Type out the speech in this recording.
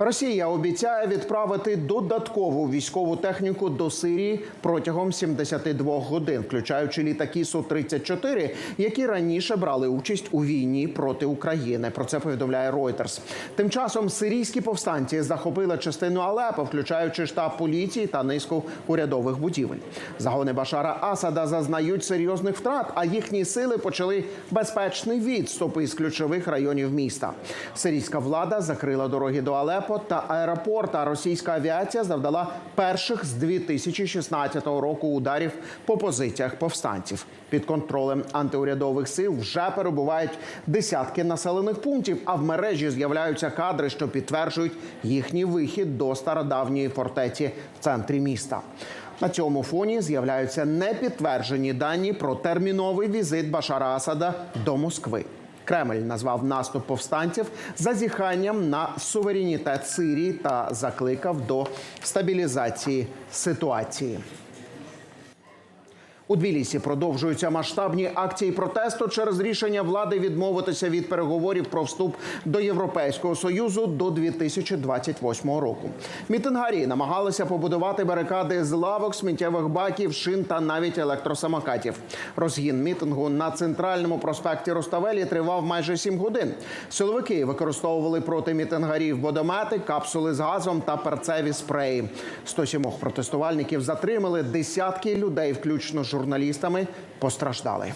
Росія обіцяє відправити додаткову військову техніку до Сирії протягом 72 годин, включаючи літаки су 34 які раніше брали участь у війні проти України. Про це повідомляє Reuters. Тим часом сирійські повстанці захопили частину Алепо, включаючи штаб поліції та низку урядових будівель. Загони Башара Асада зазнають серйозних втрат, а їхні сили почали безпечний відступ із ключових районів міста. Сирійська влада закрила дороги до Алепо та аеропорт. А російська авіація завдала перших з 2016 року ударів по позиціях повстанців. Під контролем антиурядових сил вже перебувають десятки населених пунктів. А в мережі з'являються кадри, що підтверджують їхній вихід до стародавньої фортеці в центрі міста. На цьому фоні з'являються непідтверджені дані про терміновий візит Башара Асада до Москви. Кремль назвав наступ повстанців зазіханням на суверенітет Сирії та закликав до стабілізації ситуації. У Тбілісі продовжуються масштабні акції протесту через рішення влади відмовитися від переговорів про вступ до Європейського союзу до 2028 року. Мітингарі намагалися побудувати барикади з лавок, сміттєвих баків, шин та навіть електросамокатів. Розгін мітингу на центральному проспекті Руставелі тривав майже сім годин. Силовики використовували проти мітингарів водомети, капсули з газом та перцеві спреї. 107 протестувальників затримали десятки людей, включно з журналістами, постраждали.